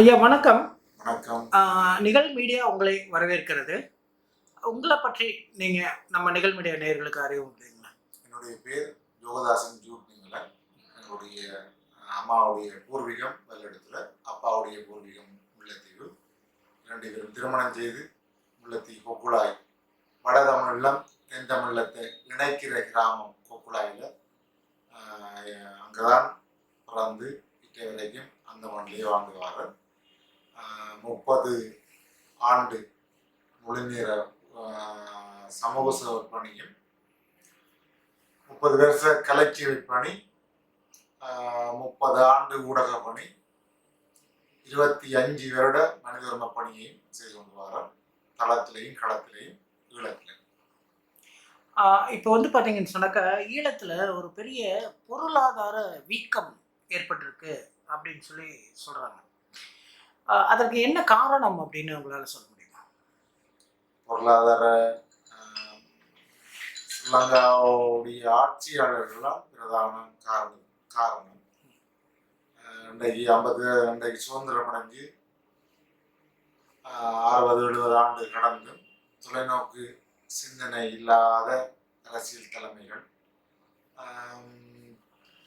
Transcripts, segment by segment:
ஐயா வணக்கம். வணக்கம். நிகழ் மீடியா உங்களை வரவேற்கிறது. உங்களை பற்றி நீங்க நம்ம நிகழ் மீடியா நேயர்களுக்கு அறிவு முடியுங்களா? என்னுடைய பேர் யோகதாசன் ஜூட்னிங்கள என்னுடைய அம்மாவுடைய பூர்வீகம் வெள்ளெடுத்துல அப்பாவுடைய பூர்வீகம் முல்லைத்தீவு. இரண்டு பேரும் திருமணம் செய்து முல்லைத்தீ கொக்குழாய் வட தமிழம் தென் தமிழத்தை இணைக்கிற கிராமம் கொக்குழாயில் அங்கதான் பிறந்து இட்டை வரைக்கும் அந்த மண்ணிலே வாழ்ந்து வரேன் முப்பது ஆண்டு முழுநீர சமூக சேவை பணியும் முப்பது வருஷ கலைச்சேவை பணி முப்பது ஆண்டு ஊடக பணி இருபத்தி அஞ்சு வருட மனிதர்ம பணியையும் செய்து கொண்டு வரோம் தளத்திலையும் களத்திலையும் ஈழத்திலையும். இப்போ வந்து பார்த்தீங்கன்னு சொன்னாக்கா ஈழத்தில் ஒரு பெரிய பொருளாதார வீக்கம் ஏற்பட்டிருக்கு அப்படின்னு சொல்லி சொல்கிறாங்க அதற்கு என்ன காரணம் அப்படின்னு உங்களால் சொல்ல முடியுமா? பொருளாதார ஆஹ், ஸ்ரீலங்காவுடைய ஆட்சியாளர்களால் பிரதான காரணம் காரணம். ரெண்டாயிரத்தி ஐம்பது ரெண்டாயிரத்தி சுதந்திரம் அடைஞ்சு ஆஹ், அறுபது எழுபது ஆண்டு கடந்து தொலைநோக்கு சிந்தனை இல்லாத அரசியல் தலைமைகள்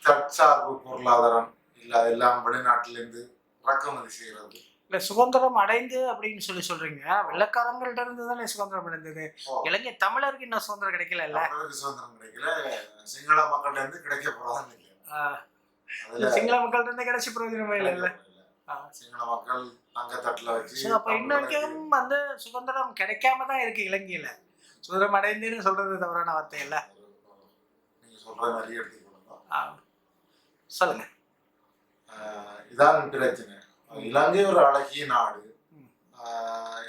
தற்சார்பு பொருளாதாரம் இல்லாத எல்லாம் வெளிநாட்டிலிருந்து இறக்குமதி செய்கிறது இல்லை சுதந்திரம் அடைந்து அப்படின்னு சொல்லி சொல்றீங்க. வெள்ளக்காரங்கள்ட்ட இருந்து தானே சுதந்திரம் அடைந்தது. இலங்கை தமிழருக்கு இன்னும் சுதந்திரம் கிடைக்கல சுதந்திரம் கிடைக்கல. சிங்கள மக்கள்கிட்ட இருந்து கிடைக்க போறதான் இல்லை. சிங்கள மக்கள்கிட்ட இருந்து கிடைச்ச பிரயோஜனமே இல்லை. ஆ. சிங்கள மக்கள் தங்க தட்டுல வச்சு அப்போ இன்ன வரைக்கும் வந்து சுதந்திரம் கிடைக்காம தான் இருக்கு இலங்கையில. சுதந்திரம் அடைந்துன்னு சொல்றது தவறான வார்த்தை இல்ல? நீங்க சொல்ற மாதிரி எடுத்துக்கொள்ளலாம் ஆ. சொல்லுங்க. இதான் பிரச்சனை. இலங்கை ஒரு அழகிய நாடு.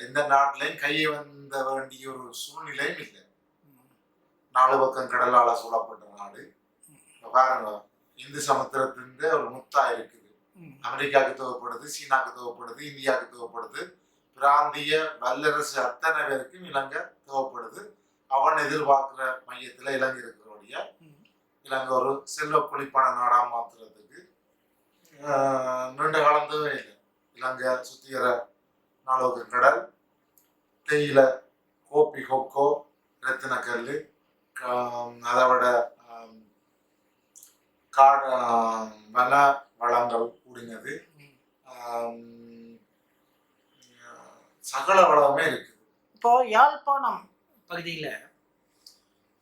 எந்த நாட்டிலையும் கையை வந்த வேண்டிய ஒரு சூழ்நிலையும் இல்லை. நாலு பக்கம் கடலால் சூழப்பட்ட நாடு. பாருங்க இந்து சமுத்திரத்தின் ஒரு முத்தா இருக்குது. அமெரிக்காவுக்கு தேவைப்படுது சீனாவுக்கு தேவைப்படுது இந்தியாவுக்கு தேவைப்படுது. பிராந்திய வல்லரசு அத்தனை பேருக்கும் இலங்கை தேவைப்படுது. அவன் எதிர்பார்க்கிற மையத்துல இலங்கை இருக்கிறோடைய இலங்கை ஒரு செல்வ குளிப்பான நாடா மாத்துறது. நீண்ட காலம் தேவை இல்லை. இலங்கை சுத்திகர நாலோக்கு கடல் தேயில கோப்பி கொக்கோ ரத்தினக்கல் அதை விட காட காடு வன வளங்கள் கூடினது. சகல வளமே இருக்குது இப்போ யாழ்ப்பாணம் பகுதியில்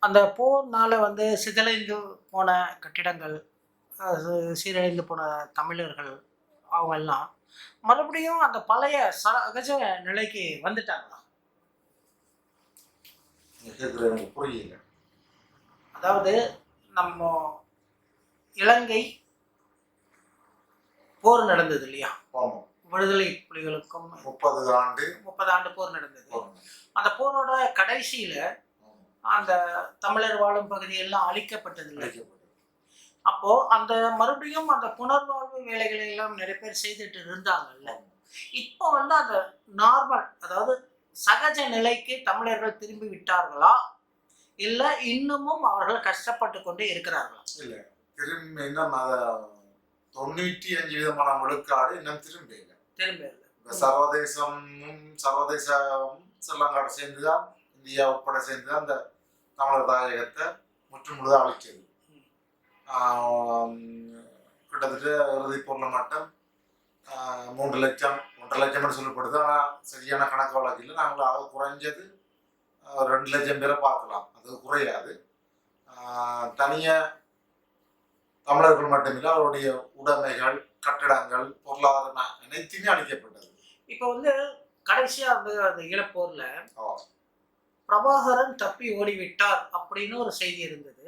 அந்த போர்னால வந்து சிதலைந்து போன கட்டிடங்கள் சீரழிந்து போன தமிழர்கள் அவங்க எல்லாம் மறுபடியும் அந்த பழைய சகஜ நிலைக்கு வந்துட்டாங்களா? புரியல. அதாவது நம்ம இலங்கை போர் நடந்தது இல்லையா? விடுதலை புலிகளுக்கும் முப்பது ஆண்டு. முப்பது ஆண்டு போர் நடந்தது. அந்த போரோட கடைசியில. அந்த தமிழர் வாழும் பகுதியெல்லாம் அழிக்கப்பட்டது இல்லை அழைக்கப்பட்டது. அப்போ அந்த மறுபடியும் அந்த புனர்வாழ்வு வேலைகளை எல்லாம் நிறைய பேர் செய்துட்டு இருந்தாங்கல்ல. இப்போ வந்து அந்த நார்மல் அதாவது சகஜ நிலைக்கு தமிழர்கள் திரும்பி விட்டார்களா இல்ல இன்னமும் அவர்கள் கஷ்டப்பட்டு கொண்டே இருக்கிறார்களா இல்ல திரும்ப இன்னும் தொண்ணூற்றி அஞ்சு விதமான விழுக்காடு இன்னும் திரும்ப இல்லை திரும்ப இல்லை. சர்வதேசமும் சர்வதேசம் ஸ்ரீலங்காவோட சேர்ந்து தான் இந்தியா உட்பட சேர்ந்து தான் அந்த தமிழர் தாயகத்தை முற்று முழுதாக ஆம், கிட்டத்தட்ட இறுதி பொருள் மட்டும் மூன்று லட்சம் ஒன்றரை லட்சம்னு சொல்லப்படுது. ஆனால் சரியான கணக்கு வழக்கு இல்லை. நாங்கள் ஆக குறைஞ்சது ரெண்டு லட்சம் பேரை பார்க்கலாம். அது குறையாது. ஆஹ், தனியா தமிழர்கள் மட்டுமில்லை அவருடைய உடைமைகள் கட்டிடங்கள் பொருளாதார அனைத்துமே அழிக்கப்பட்டது. இப்போ வந்து கடைசியா வந்து அந்த ஈழப்போர்ல ஆ. பிரபாகரன் தப்பி ஓடிவிட்டார் அப்படின்னு ஒரு செய்தி இருந்தது.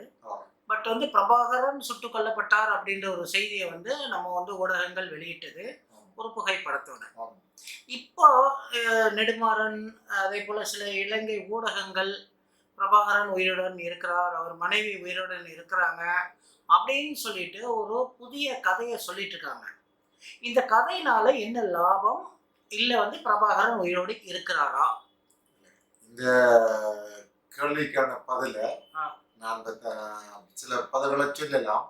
பட் வந்து பிரபாகரன் சுட்டுக் கொல்லப்பட்டார் அப்படின்ற ஒரு செய்தியை வந்து நம்ம வந்து ஊடகங்கள் வெளியிட்டது ஒரு புகைப்படத்தோட. இப்போ நெடுமாறன் அதே போல சில இலங்கை ஊடகங்கள் பிரபாகரன் உயிருடன் இருக்கிறார் அவர் மனைவி உயிருடன் இருக்கிறாங்க அப்படின்னு சொல்லிட்டு ஒரு புதிய கதையை சொல்லிட்டு இருக்காங்க. இந்த கதையினால என்ன லாபம்? இல்ல வந்து பிரபாகரன் உயிரோடு இருக்கிறாரா? இந்த கேள்விக்கான பதில நான் சில பதில்களை சொல்லலாம்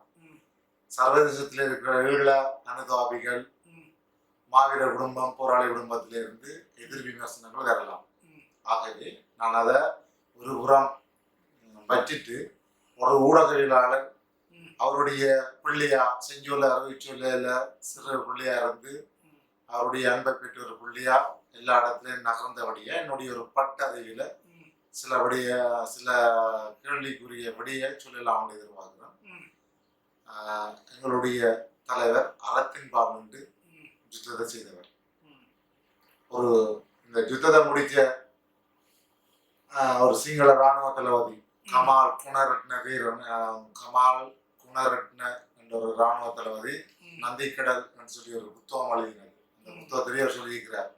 சர்வதேசத்தில் இருக்கிற ஈழ அனுதாபிகள் ம். மாவீர குடும்பம் போராளி குடும்பத்திலிருந்து எதிர் விமர்சனங்கள் வரலாம் ஆகவே நான் அதை ஒரு புறம் ம், வச்சிட்டு ஒரு ஊடகவியலாளர் அவருடைய பிள்ளையா செஞ்சொல்ல அறிவிச்சொல்ல சிறு பிள்ளையா இருந்து அவருடைய அன்பை பெற்ற ஒரு பிள்ளையா எல்லா இடத்துலையும் நகர்ந்தபடியா என்னுடைய ஒரு பட்டறிவில சில விடைய சில கேள்விக்குரிய விடையை சொல்லலாம்னு எதிர்பார்க்கிறேன் ம். ஆஹ் எங்களுடைய தலைவர் அறத்தின் பால் ம். யுத்தத்தை செய்தவர். ஒரு இந்த யுத்தத்தை முடிச்ச ஆஹ், ஒரு சிங்கள ராணுவ தளபதி கமால் குணரட்ன வீரன் கமால் குணரட்ன என்ற ஒரு ராணுவ தளபதி. நந்திக்கடல் என்று சொல்லி ஒரு புத்தகம் எழுதினார் அந்த. புத்தகத்திலேயே சொல்லியிருக்கிறார்.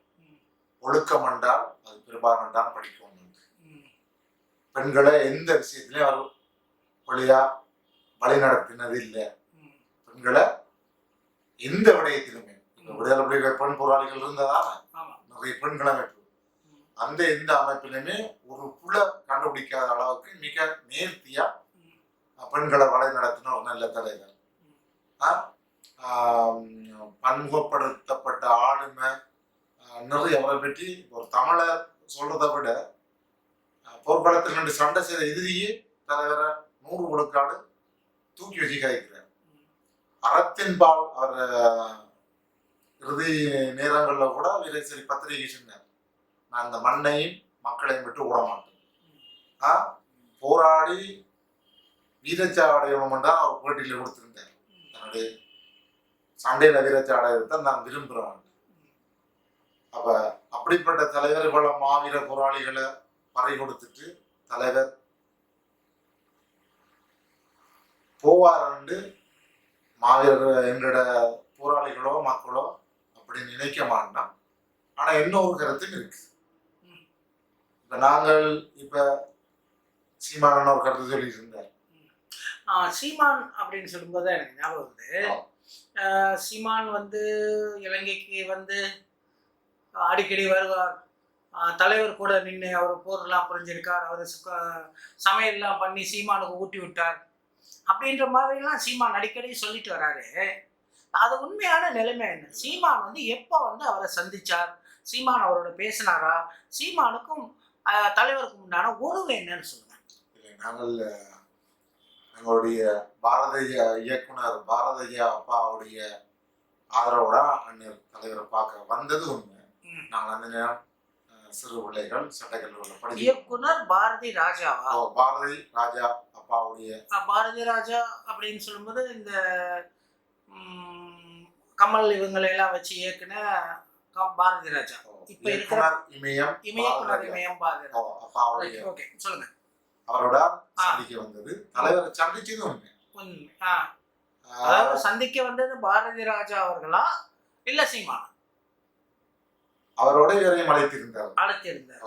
ஒழுக்கம் என்றால் அது பெரும்பாலும் தான் படிக்கணும் ம். பெண்களை எந்த விஷயத்திலையும் அவர் வழியா வழி நடத்தினது இல்லை. பெண்களை எந்த விடயத்திலுமே விடுதலை புலிகள் பெண் போராளிகள் இருந்ததான ஆமா நிறைய பெண்கள் அமைப்பு. அந்த எந்த அமைப்பிலுமே ஒரு புல கண்டுபிடிக்காத அளவுக்கு மிக நேர்த்தியா. பெண்களை வழி நடத்தின ஒரு நல்ல தலைவர் பன்முகப்படுத்தப்பட்ட ஆளுமை நிறைய அவரை பற்றி ஒரு தமிழர் சொல்றதை விட போர்க்களத்தில் ரெண்டு சண்டை செய்த இறுதியே தலைவரை நூறு கொடுக்காடு தூக்கி வச்சு காய்க்கிறார் அறத்தின்பால் அவர் இறுதி நேரங்களில் கூட வீரை சரி பத்திரிகை சொன்னார் நான் அந்த மண்ணையும் மக்களையும் விட்டு விட மாட்டேன். ஆ போராடி வீரச்சாவடையணும் தான் அவர் போட்டியில் கொடுத்துருந்தார். தன்னுடைய சண்டையில வீரச்சாடையத்தை நான் விரும்புகிறேன் அப்ப அப்படிப்பட்ட தலைவர்களை மாவீர போராளிகளை பறை கொடுத்துட்டு தலைவர். போவாரண்டு மாவீரர் எங்களோட போராளிகளோ மக்களோ அப்படி நினைக்க மாட்டோம் ஆனா இன்னொரு கருத்தும் இருக்கு. இப்ப நாங்கள் இப்ப சீமானன் ஒரு கருத்து சொல்லிட்டு இருந்தார் சீமான் அப்படின்னு சொல்லும்போது எனக்கு ஞாபகம் வருது. சீமான் வந்து இலங்கைக்கு வந்து அடிக்கடி வருவார். தலைவர் கூட நின்று அவர் போர்லாம் புரிஞ்சிருக்கார். அவர் சமையல்லாம் பண்ணி சீமானுக்கு ஊட்டி விட்டார். அப்படின்ற மாதிரிலாம் சீமான் அடிக்கடி சொல்லிட்டு வராரு. அது உண்மையான நிலைமை என்ன? சீமான் வந்து எப்போ வந்து அவரை சந்திச்சார்? சீமான் அவரோட பேசினாரா? சீமானுக்கும் தலைவருக்கும் உண்டான உறவு என்னன்னு சொல்லுங்க. இல்லை, நாங்கள் எங்களுடைய பாரதிய இயக்குனர் பாரதிய அப்பாவுடைய ஆதரவோட அண்ணன் தலைவரை பார்க்க வந்தது உண்மை. நாங்கள் அந்த நேரம் சிறு பிள்ளைகள் சட்டக்கல்லூரில் படிக்கிறோம் இயக்குனர் பாரதி ராஜாவா பாரதி ராஜா அப்பாவுடைய பாரதி ராஜா அப்படின்னு சொல்லும்போது இந்த கமல் இவங்களை எல்லாம் வச்சு இயக்குன பாரதி ராஜா. இப்ப இருக்கிற இமயம் இமயக்குனர் இமயம் பாரதி. அப்பாவுடைய ஓகே சொல்லுங்க. அவரோட. சந்திக்க வந்தது. தலைவரை சந்திச்சது உண்மை. அதாவது சந்திக்க வந்தது பாரதி ராஜா அவர்களா? இல்ல சீமா அவரோட இவரையும் அழைத்திருந்தார். அழைத்திருந்தார்.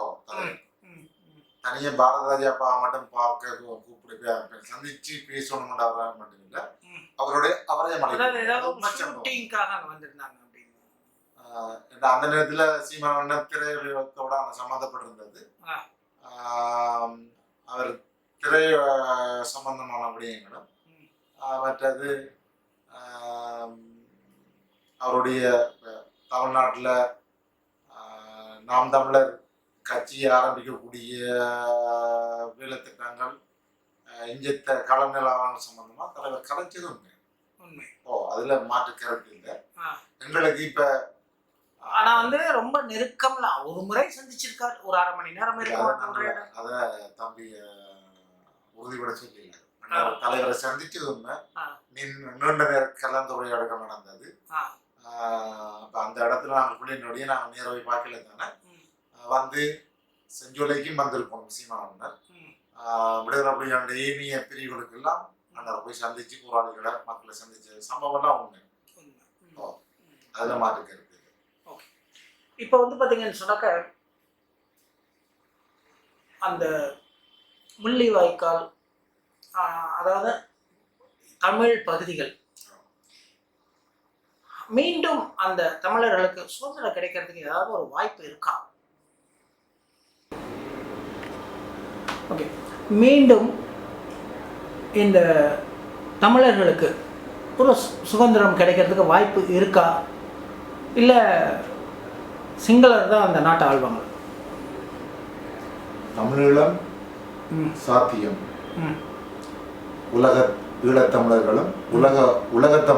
தனியா பாரதராஜா அப்பா மட்டும் பார்க்க கூப்பிட்டு சந்திச்சு பேசணும் அவரை மட்டும் இல்ல ம். அவருடைய அவரே அதாவது ஏதாவது ஒரு மலைக்கு ஷூட்டிங்காக அங்க வந்திருந்தாங்க அப்படின்னு. அந்த நேரத்துல திரையுலகத்தோட அவன் சம்மந்தப்பட்டிருந்தது. அவர் திரை சம்பந்தமான விடயங்களும் மற்றது அவருடைய தமிழ்நாட்டுல நாம் தமிழர் கட்சியை ஆரம்பிக்கக்கூடிய வேலைத்திட்டங்கள் இஞ்சத்த களநிலவரம் சம்பந்தமா தலைவர் கலைச்சது உண்மை. உண்மை. ஓ அதுல மாற்று கருத்து இல்லை. எங்களுக்கு இப்ப ஆனா வந்து ரொம்ப நெருக்கம்ல ஒரு முறை சந்திச்சிருக்காரு. ஒரு அரை மணி நேரம் அத தம்பி உறுதிபட ஆ. தலைவரை சந்திச்சது உண்மை. நீண்ட நேர கலந்துரையாடல் நடந்தது. அப்ப அந்த இடத்துல நாங்கள் பிள்ளைங்களுடைய நாங்கள் நேர போய் பார்க்கல தானே? வந்து செஞ்சோலைக்கும் வந்திருக்கோம் சீமானவர் ம். விடுதலை புலிகளுடைய ஏனிய பிரிவுகளுக்கெல்லாம் அண்ணரை போய் சந்திச்சு போராளிகளை மக்களை சந்திச்ச சம்பவம்லாம் உண்மை. அதுல கருத்து இல்லை. இப்போ வந்து பார்த்தீங்கன்னு சொன்னாக்க அந்த முள்ளிவாய்க்கால் ஆஹ், அதாவது தமிழ் பகுதிகள் மீண்டும் அந்த தமிழர்களுக்கு சுதந்திரம் கிடைக்கிறதுக்கு ஏதாவது ஒரு வாய்ப்பு இருக்கா? ஓகே மீண்டும் இந்த தமிழர்களுக்கு ஒரு சுதந்திரம் கிடைக்கிறதுக்கு வாய்ப்பு இருக்கா? இல்லை சிங்களர் தான் அந்த நாட்டை ஆள்வாங்க? தமிழீழம் சாத்தியம். உலக ஈழத்தமிழர்களும் உலக உலகத்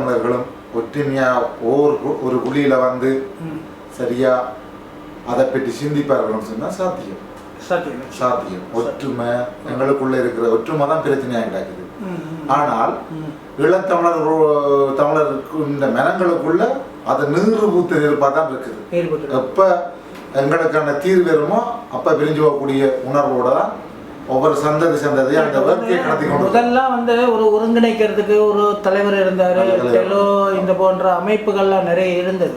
தமிழர்களும் ஒற்றுமையா ஒவ்வொரு ஒரு குழியில வந்து சரியா அதை பற்றி சிந்திப்பார்கள்னு சொன்னா சாத்தியம். சத்தியம். ஒற்றுமை எங்களுக்குள்ள இருக்கிற ஒற்றுமை தான் பிரச்சனையாக கிடக்குது ஆனால் ம். ஈழத்தமிழர் ஒ- தமிழருக்கு இந்த மனங்களுக்குள்ள அது நீறு பூத்து தான் இருக்குது. எப்போ எங்களுக்கான தீர்வு வருமோ அப்போ பிரிஞ்சு போகக்கூடிய உணர்வோட தான் ஒவ்வொரு சந்ததி சந்ததி அந்த வேட்கையை கடத்தி கொண்டு. முதல்லாம் வந்து ஒரு ஒருங்கிணைக்கிறதுக்கு ஒரு தலைவர் இருந்தார். டெலோ இந்த போன்ற அமைப்புகள்லாம் நிறைய இருந்தது.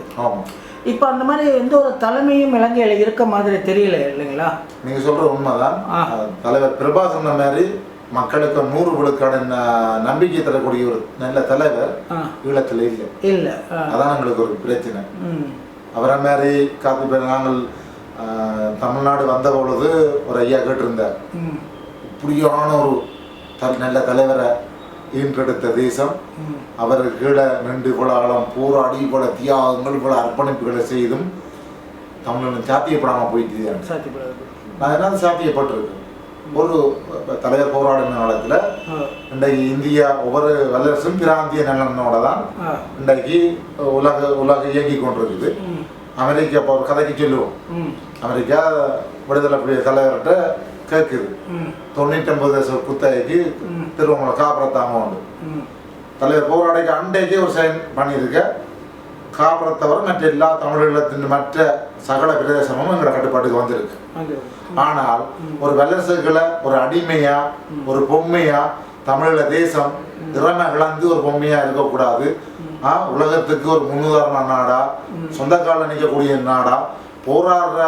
இப்போ அந்த மாதிரி எந்த ஒரு தலைமையும் இலங்கையில் இருக்க மாதிரி தெரியல இல்லைங்களா? நீங்க சொல்ற உண்மைதான். தலைவர் பிரபா சொன்ன மாதிரி மக்களுக்கு நூறு விழுக்காடு ந- நம்பிக்கை தரக்கூடிய ஒரு நல்ல தலைவர் ஈழத்தில் இல்லை. இல்லை அதான் எங்களுக்கு ஒரு பிரச்சனை. அவரை மாதிரி காப்பி நாங்கள் தமிழ்நாடு வந்த பொழுது ஒரு ஐயா கேட்டிருந்தார். இப்படியான ஒரு த- நல்ல தலைவரை ஈன்றெடுத்த தேசம் ம். அவருக்கு கீழே நின்று பல போராடி பல தியாகங்கள் பல அர்ப்பணிப்புகளை செய்தும் தமிழன் சாத்தியப்படாமல் போயிட்டு நான் என்ன சாத்தியப்பட்டிருக்கு ஒரு தலைவர் போராடின காலத்தில் இன்றைக்கு இந்தியா ஒவ்வொரு வல்லரசும் பிராந்திய நலனோட தான் இன்றைக்கு உலக உலக இயங்கி கொண்டிருக்குது. அமெரிக்கா இப்போ ஒரு கதைக்கு சொல்லுவோம் அமெரிக்கா விடுதலை தலைவர்கிட்ட கேட்குது. தொண்ணூற்றொம்பது வருஷம் குத்தகைக்கு. திருவங்களை காப்புறத்தாம உண்டு. தலைவர் போராடிக்கு அண்டைக்கே ஒரு சைன் பண்ணியிருக்க. காப்புற தவிர மற்ற எல்லா தமிழீழத்தின் மற்ற சகல பிரதேசமும் எங்களோட கட்டுப்பாட்டுக்கு வந்திருக்கு. ஆனால் ஒரு வல்லரசுகளை ஒரு அடிமையா ஒரு பொம்மையா தமிழீழ தேசம் திறமை இழந்து ஒரு பொம்மையா இருக்கக்கூடாது. உலகத்துக்கு ஒரு முன்னுதாரண நாடா? சொந்த காலில் நிற்கக்கூடிய நாடா? போராடுற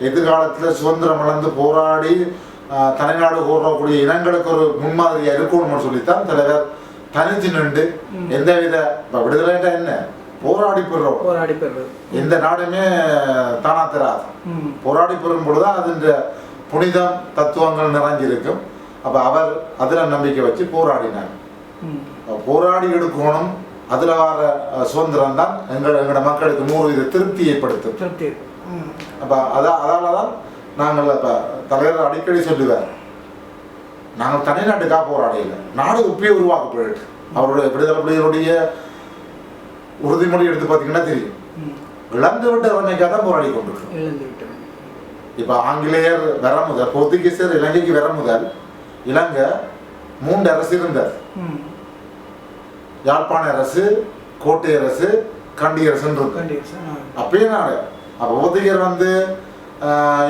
எதிர்காலத்தில் சுதந்திரம் இழந்து போராடி ஆ, தனிநாடு கோரக்கூடிய இனங்களுக்கு ஒரு முன்மாதிரியா இருக்கணும்னு சொல்லித்தான் தலைவர் தனிச்சு நின்று எந்தவித இப்ப விடுதலைன்ற என்ன? போராடி பெறுறோம். போராடி பெறுவது எந்த நாடுமே தானா தராது. போராடி பெறும் பொழுது அதில் புனிதம் தத்துவங்கள் நிறைஞ்சிருக்கும். அப்போ அவர் அதில் நம்பிக்கை வச்சு அப்ப போராடி எடுக்கணும். அதில் வர சுதந்திரம் தான் எங்கள் எங்களோட மக்களுக்கு நூறு வீத திருப்தி ஏற்படுத்தும் திருப்தி. அப்போ அதா அதால தான் நாங்கள் இப்போ தலைவர் அடிக்கடி சொல்லுவார் நாங்கள் தனிநாட்டுக்காக போராடையில நாடு உப்பியை உருவாக்கப்பட்டு அவருடைய விடுதலை புலிகளுடைய உறுதிமொழி எடுத்து பார்த்தீங்கன்னா தெரியும். இழந்து விட்ட இறமைக்காக தான் போராடி கொண்டிருக்கோம் இப்போ ஆங்கிலேயர் வர முதல் போர்த்துகீசர் இலங்கைக்கு வர முதல் இலங்கை மூன்று அரசு இருந்தார் யாழ்ப்பாண அரசு கோட்டை அரசு கண்டி அரசுன்னு இருக்கு. கண்டிப்பாக ஆ. அப்பயே நாடு. அப்போ போர்த்துகீர் வந்து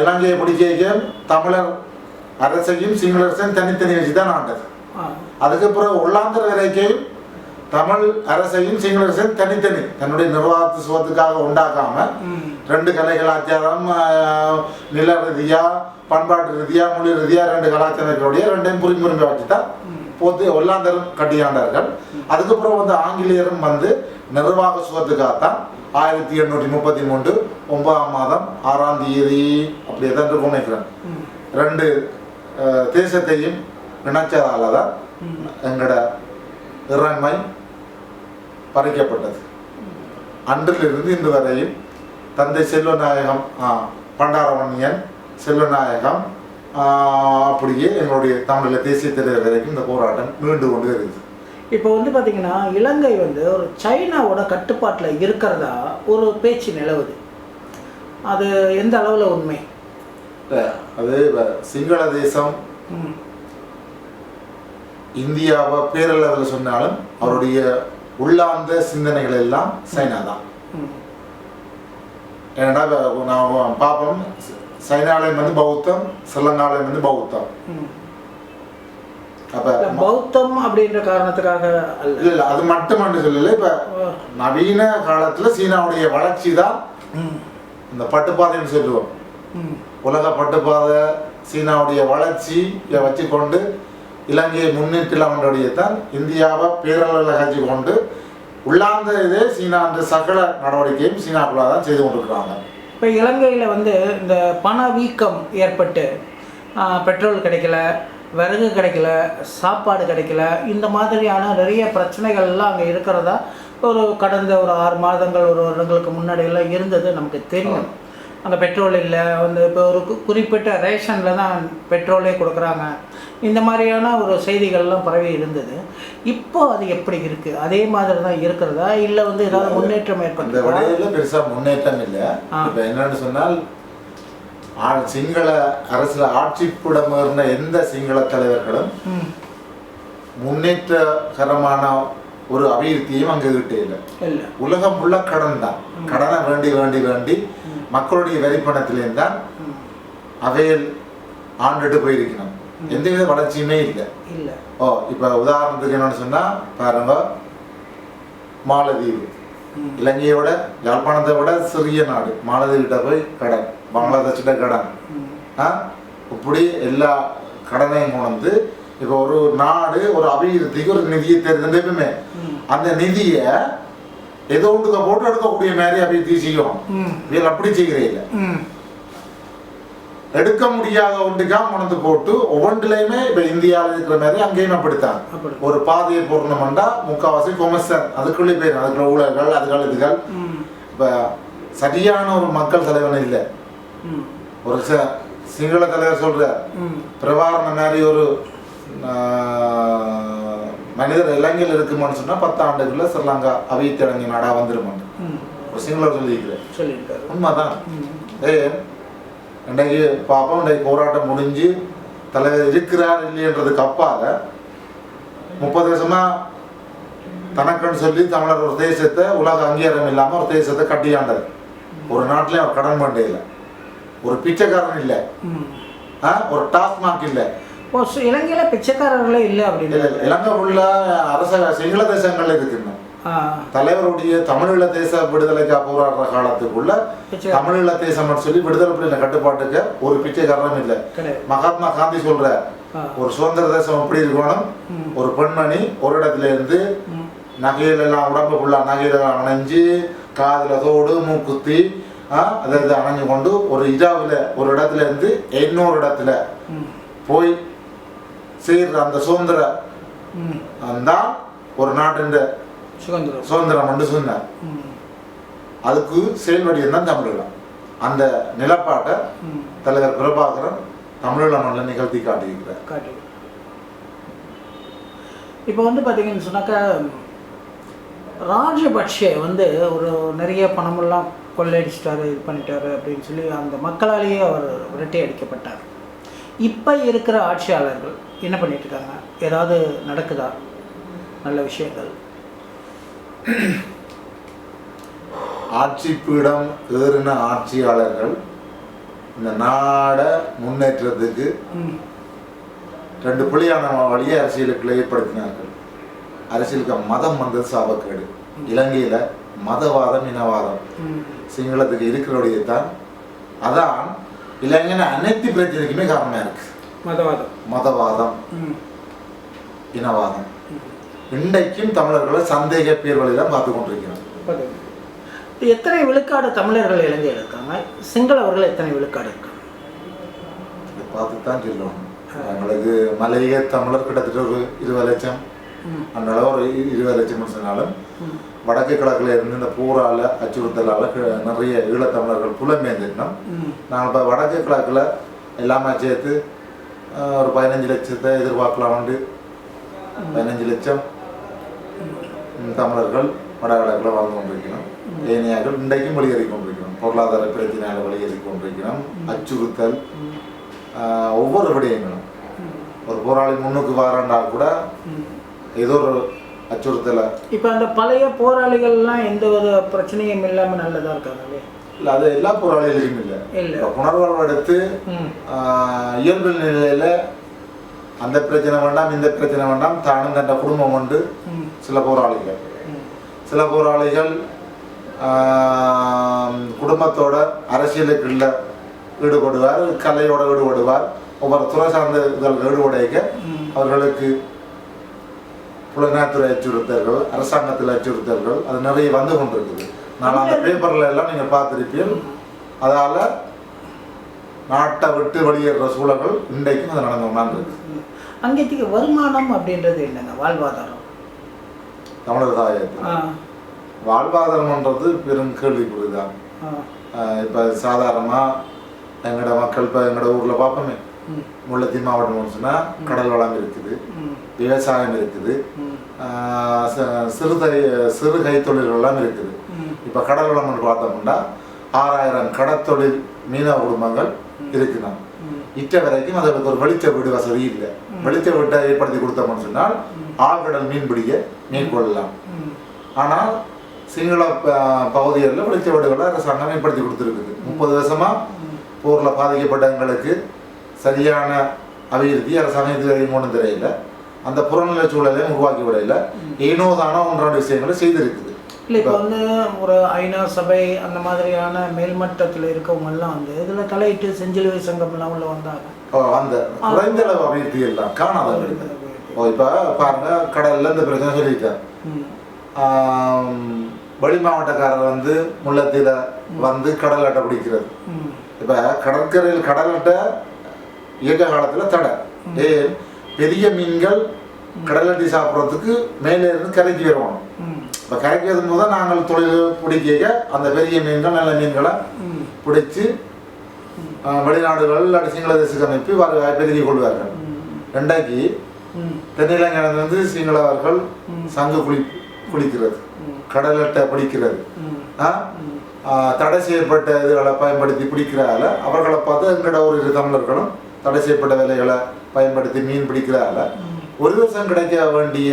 இலங்கையை பிடிக்க தமிழர் அரசையும் சிங்கள அரசையும் தனித்தனி வச்சு தான் ஆண்டது அதுக்கப்புறம் உள்ளாந்தர் வரைக்கும் தமிழ் அரசையும் சிங்கள அரசையும் தனித்தனி. தன்னுடைய நிர்வாகத்து சுகத்துக்காக உண்டாக்காம ரெண்டு கலை கலாச்சாரம் நில ரீதியா பண்பாட்டு ரீதியா மொழி ரீதியா ரெண்டு கலாச்சாரங்களுடைய ரெண்டையும் புரிந்து வச்சு தான் போத்து ஒல்லாந்தரும் கட்டியாண்டார்கள். அதுக்கப்புறம் வந்து ஆங்கிலேயரும் வந்து நிர்வாக சுகத்துக்காகத்தான் ஆயிரத்தி எண்ணூற்றி முப்பத்தி மூன்று ஒன்பதாம் மாதம் ஆறாம் தேதி அப்படியே தான் இருக்கும் நினைக்கிறேன். ரெண்டு தேசத்தையும் இணைச்சதால தான் எங்களோட இறைமை பறிக்கப்பட்டது. அன்றிலிருந்து இன்று வரையும் தந்தை செல்வநாயகம் பண்டாரவன்யன் செல்வநாயகம் அப்படியே எங்களுடைய தமிழக தேசிய தலைவர் வரைக்கும் இந்த போராட்டம் மீண்டு கொண்டு வருது இப்போ வந்து பார்த்தீங்கன்னா இலங்கை வந்து ஒரு சைனாவோட கட்டுப்பாட்டில் இருக்கிறதா ஒரு பேச்சு நிலவுது. அது எந்த அளவில் உண்மை? அது சிங்கள தேசம் இந்தியாவை பேரளவில் சொன்னாலும் அவருடைய உள்ளார்ந்த சிந்தனைகள் எல்லாம் சைனா தான் ஏன்னா நான் பார்ப்போம். சைனாலயம் வந்து பௌத்தம் ஸ்ரீலங்காலயம் வந்து பௌத்தம். அப்ப பௌத்தம் அப்படின்ற காரணத்துக்காக இல்ல இல்ல அது மட்டும் சொல்லல. இப்ப நவீன காலத்துல சீனாவுடைய வளர்ச்சி தான் இந்த பட்டுப்பாதைன்னு சொல்லுவோம். உலக பட்டுப்பாதை சீனாவுடைய வளர்ச்சியை வச்சு கொண்டு இலங்கையை முன்னிட்டுள்ளவனுடைய தான். இந்தியாவை பேரளவில் காட்சி கொண்டு உள்ளார்ந்த இதே சீனா என்ற சகல நடவடிக்கையும் சீனாக்குள்ள தான் செய்து கொண்டிருக்கிறாங்க. இப்போ இலங்கையில் வந்து இந்த பண வீக்கம் ஏற்பட்டு பெட்ரோல் கிடைக்கல விறகு கிடைக்கல சாப்பாடு கிடைக்கல இந்த மாதிரியான நிறைய பிரச்சனைகள்லாம் அங்கே இருக்கிறதா ஒரு கடந்த ஒரு ஆறு மாதங்கள் ஒரு வருடங்களுக்கு முன்னாடியெல்லாம் இருந்தது நமக்கு தெரியும். அங்கே பெட்ரோல் இல்லை வந்து இப்போ ஒரு குறிப்பிட்ட ரேஷனில் தான் பெட்ரோலே கொடுக்குறாங்க. இந்த மாதிரியான ஒரு செய்திகள்லாம் பரவி இருந்தது. இப்போ அது எப்படி இருக்குது அதே மாதிரி தான் இருக்கிறதா? இல்லை வந்து ஏதாவது முன்னேற்றம் அந்த ஏற்பட்டதா விடையில பெருசா முன்னேற்றம் இல்லை. இப்ப என்னன்னு சொன்னால் ஆ- சிங்கள அரசுல ஆட்சிப்பிடம் இருந்த எந்த சிங்கள தலைவர்களும் முன்னேற்றகரமான ஒரு அபிவிருத்தியும் அங்கு கிட்டே இல்லை. இல்லை. உலகம் உள்ள கடன் தான். கடனை வேண்டி வேண்டி வேண்டி மக்களுடைய வரிப்பணத்திலேருந்து தான் அவையில் ஆண்டுட்டு போயிருக்கணும். எந்தவித வளர்ச்சியுமே இல்லை. இல்லை. ஓ இப்போ உதாரணத்துக்கு என்னன்னு சொன்னா பாருங்க மாலதீவு இலங்கையோட யாழ்ப்பாணத்தை விட சிறிய நாடு. மாலதீவிட்ட போய் கடன் பங்களாதேஷ்ட கடன். ஆ? இப்படி எல்லா கடனையும் கொண்டு இப்போ ஒரு நாடு ஒரு அபிவிருத்திக்கு ஒரு நிதியை தெரிஞ்சது எப்பவுமே அந்த நிதியை ஏதோ ஒன்றுக்க போட்டு எடுக்கக்கூடிய மாதிரி அபிவிருத்தி செய்யும் ம். இவங்க அப்படி செய்கிறீங்க எடுக்க முடியாத ஒன்றுக்கா கொண்டு போட்டு ஒவ்வொன்றிலையுமே இப்போ இந்தியாவில் இருக்கிற மாதிரி அங்கேயும் அப்படித்தான். அப்படி. ஒரு பாதையை போடணும்னா முக்கால்வாசி கொமர்சன் அதுக்குள்ளே போயிடும் அதுக்குள்ள ஊழல்கள் அதுகள் இதுகள். இப்போ சரியான ஒரு மக்கள் தலைவன் இல்லை. ஒரு ச சிங்கள தலைவர் சொல்றார். ம். பிரபாரண மாதிரி ஒரு மனிதர் இலங்கையில் இருக்குமான்னு சொன்னா பத்து ஆண்டுக்குள்ள ஸ்ரீலங்கா அவித்தடங்கி நாடா வந்துருமான்னு ம். ஒரு சிங்களர் சொல்லியிருக்கிறேன் உண்மைதான். ஏ இன்றைக்கு பாப்போம் இன்றைக்கு போராட்டம் முடிஞ்சு தலைவர் இருக்கிறார் இல்லையன்றதுக்கு அப்பால முப்பது வருஷமா தனக்குன்னு சொல்லி தமிழர் ஒரு தேசத்தை உலக அங்கீகாரம் இல்லாம ஒரு தேசத்தை கட்டியாண்டது. ஒரு நாட்டிலையும் அவர் கடன் பண்ணே இல்லை ஒரு பிச்சைக்காரன் இல்லை. ஒரு டாஸ்மாக் இல்லை. ஓ ஸோ இலங்கையில் பிச்சைக்காரர்களே இல்லை அப்படின்னு. இலங்கை உள்ள அரச சிங்கள தேசங்கள் இருக்குன்னு தலைவருடைய தமிழீழ தேச விடுதலைக்கா போராடுற காலத்துக்குள்ள தமிழீழ தேசம்னு சொல்லி விடுதலை புலிகளை கட்டுப்பாட்டுக்கு ஒரு பிச்சைக்காரனும் இல்லை. மகாத்மா காந்தி சொல்ற ஒரு சுதந்திர தேசம் எப்படி இருக்கணும்? ஒரு பெண்மணி ஒரு இடத்துல இருந்து நகையில எல்லாம் உடம்பு ஃபுல்லா நகையில எல்லாம் அணைஞ்சு காதுல தோடு மூக்குத்தி அதை அணைஞ்சு கொண்டு ஒரு இதாவில் ஒரு இடத்துல இருந்து இன்னொரு இடத்துல போய் சேர்ற அந்த சுதந்திர தான் ஒரு நாட்டின் சுதந்திரம். சுதந்திரம் என்று சொன்னார். அதுக்கு செயல்வடியம் தான் தமிழீழம் அந்த நிலப்பாட்டை தலைவர் பிரபாகரன் தமிழீழ மண்ணில் நிகழ்த்தி காட்டியிருக்கிறார். காட்டு இப்போ வந்து பார்த்தீங்கன்னு சொன்னாக்கா ராஜபக்ஷே வந்து ஒரு நிறைய பணமெல்லாம் கொள்ளையடிச்சிட்டாரு இது பண்ணிட்டாரு அப்படின்னு சொல்லி அந்த மக்களாலேயே அவர் விரட்டி அடிக்கப்பட்டார். இப்போ இருக்கிற ஆட்சியாளர்கள் என்ன பண்ணிட்டு இருக்காங்க ஏதாவது நடக்குதா? நல்ல விஷயங்கள். ஆட்சி பீடம் ஏறின ஆட்சியாளர்கள் இந்த நாடை முன்னேற்றத்துக்கு ரெண்டு புலியான வழியை அரசியலுக்குள்ள ஏற்படுத்தினார்கள் அரசியலுக்கு மதம் வந்தது சாபக்கேடு. இலங்கையில மதவாதம் இனவாதம். சிங்களத்துக்கு இருக்கிறோடைய தான் அதான் இலங்கையில அனைத்து பிரச்சனைக்குமே காரணமா இருக்கு. மதவாதம். மதவாதம் இனவாதம். இன்றைக்கும் தமிழர்களை சந்தேக பேர்வழி தான் பார்த்து. இப்ப எத்தனை விழுக்காடு தமிழர்கள் இலங்கையில் இருக்காங்க? சிங்களவர்கள் எத்தனை விழுக்காடு இருக்காங்க? இதை பார்த்து தான் சொல்லணும் எங்களுக்கு மலையக தமிழர் கிட்டத்தட்ட ஒரு இருபது லட்சம். அதனால ஒரு இருபது லட்சம் சொன்னாலும் வடக்கு கிழக்குல இருந்து இந்த பூரால அச்சுறுத்தலால நிறைய ஈழத்தமிழர்கள் புலம்பெயர்ந்துட்டோம் ம். நாங்கள் இப்போ வடக்கு கிழக்குல எல்லாமே சேர்த்து ஒரு பதினஞ்சு லட்சத்தை எதிர்பார்க்கலாம்னு பதினஞ்சு லட்சம் தமிழர்கள் வடகிழக்கில் வாழ்ந்து கொண்டிருக்கிறோம். ஏனையாக்கள் இன்றைக்கும் வெளியேறி கொண்டிருக்கிறோம் பொருளாதார பிரச்சனையால் வெளியேறி கொண்டிருக்கிறோம் அச்சுறுத்தல் ஒவ்வொரு விடயங்களும். ஒரு போராளி முன்னுக்கு வாராண்டா கூட ஏதோ ஒரு அச்சுறுத்தலை இப்போ அந்த பழைய போராளிகள்லாம் எந்த ஒரு பிரச்சனையும் இல்லாமல் நல்லதாக இருக்காங்களே இல்லை அது எல்லா போராளிகளுக்கும் இல்லை. இல்லை. புனர்வாழ்வு எடுத்து இயல்பு நிலையில் அந்த பிரச்சனை வேண்டாம் இந்த பிரச்சனை வேண்டாம் தானும் தண்ட குடும்பம் உண்டு சில போராளிகள். சில போராளிகள் குடும்பத்தோட அரசியலுக்குள்ள ஈடுபடுவார் கலையோட ஈடுபடுவார். ஒவ்வொரு துறை சார்ந்த இதழ் ஈடுபடைக்க அவர்களுக்கு புலனாத்துறை அச்சுறுத்தல்கள் அரசாங்கத்தில் அச்சுறுத்தல்கள் அது நிறைய வந்து கொண்டிருக்குது. நான் அந்த பேப்பர்ல எல்லாம் நீங்க பார்த்திருப்பீர்கள். அதால நாட்டை விட்டு வெளியேற சூழல்கள் இன்றைக்கும் அது நடந்து கொண்டாந்துருக்கு ம். அங்கேத்துக்கு வருமானம் அப்படின்றது என்னங்க? வாழ்வாதாரம். தமிழர் தாயத்தில் வாழ்வாதாரம்ன்றது பெரும் கேள்விக்குறிதான். இப்போ சாதாரணமாக எங்களோட மக்கள் இப்போ எங்களோட ஊரில் பார்ப்போமே. ம், முல்லைத்தீவு மாவட்டம்னு சொன்னால் கடல் வளம் இருக்குது விவசாயம் இருக்குது ம், ஆஹ் ச- சிறுதை சிறு கைத்தொழில்கள்லாம் இருக்குது. இப்போ கடல் வளம்னு பார்த்தோம்னா ஆறாயிரம் கடற்தொழில் மீனவ குடும்பங்கள் இருக்குதான். இட்ட வரைக்கும் அதுக்கு ஒரு வெளிச்ச வீடு வசதி இல்லை. வெளிச்ச வீட்டை ஏற்படுத்தி கொடுத்தோம்னு சொன்னால் ஆழ்கடல் மீன் பிடிக்க மீன் கொள்ளலாம் ஆனால் சிங்கள பகுதிகளில் வெளிச்ச வீடுகளை அரசாங்கம் ஏற்படுத்தி கொடுத்துருக்குது. முப்பது வருஷமா போரில் பாதிக்கப்பட்டவங்களுக்கு சரியான அபிவிருத்தி அரசாங்கம் இதுவரையும் கொண்டு தெரியல அந்த புறநிலை சூழலையும் உருவாக்கி விடையில ஏனோ தானோ விஷயங்களை செய்திருக்குது. இல்லை இப்போ வந்து ஒரு ஐநா சபை அந்த மாதிரியான மேல்மட்டத்தில் இருக்கவங்க எல்லாம் வந்து இதில் தலையிட்டு செஞ்சிலுவை சங்கம்லாம் உள்ள வந்தாங்க. அந்த குறைந்த அளவு அபிவிருத்தி எல்லாம் காணாத இப்போ பாருங்க கடல்ல இந்த பிரச்சனை சொல்லிட்டேன் வெளி மாவட்டக்காரர் வந்து முல்லைத்தீல வந்து கடல் அட்டை பிடிக்கிறது. இப்போ கடற்கரையில் கடல் அட்டை இயக்க காலத்தில் தடை. ஏன் பெரிய மீன்கள் கடல் அட்டி சாப்பிட்றதுக்கு மேலே இருந்து கரைக்கு வருவோம் ம், இப்போ கரைக்கிறது முதல் நாங்கள் தொழில் பிடிக்க அந்த பெரிய மீன்கள் நல்ல மீன்களை பிடிச்சி வெளிநாடுகள் இல்லாட்டி சிங்கள தேசத்துக்கு அனுப்பி வர பெருகி கொள்வார்கள். ரெண்டாக்கி ம், தென்னிலங்கையிலிருந்து சிங்களவர்கள் சங்கு குளி குளிக்கிறது. கடலட்டை கடல் அட்டை பிடிக்கிறது. தடை செய்யப்பட்ட இதுகளை பயன்படுத்தி பிடிக்கிறால அவர்களை பார்த்து எங்கட ஒரு இரு தமிழர்களும் தடை செய்யப்பட்ட வேலைகளை பயன்படுத்தி மீன் பிடிக்கிறால ஒரு வருஷம் கிடைக்க வேண்டிய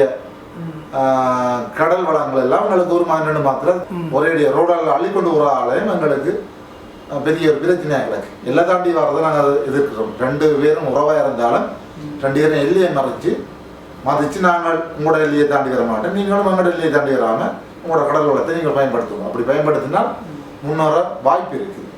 கடல் வளங்கள் எல்லாம் எங்களுக்கு ஒரு மாதிரி மாத்திரம். ஒரே ரோடால் அள்ளிக்கொண்டு வர ஆலயம் எங்களுக்கு பெரிய ஒரு பிரச்சனையாக கிடக்கு எல்லாம் தாண்டி வர்றதை நாங்கள் எதிர்க்கிறோம். ரெண்டு பேரும் உறவாக இருந்தாலும் ரெண்டு பேரும் எல்லையை மறைச்சு மதிச்சு நாங்கள் உங்களோட எல்லையை தாண்டி வர மாட்டோம். நீங்களும் எங்களோட எல்லையை தாண்டி வராமல் உங்களோட கடல் வளத்தை நீங்கள் பயன்படுத்துவோம் அப்படி பயன்படுத்தினால் முன்னேற வாய்ப்பு இருக்குது.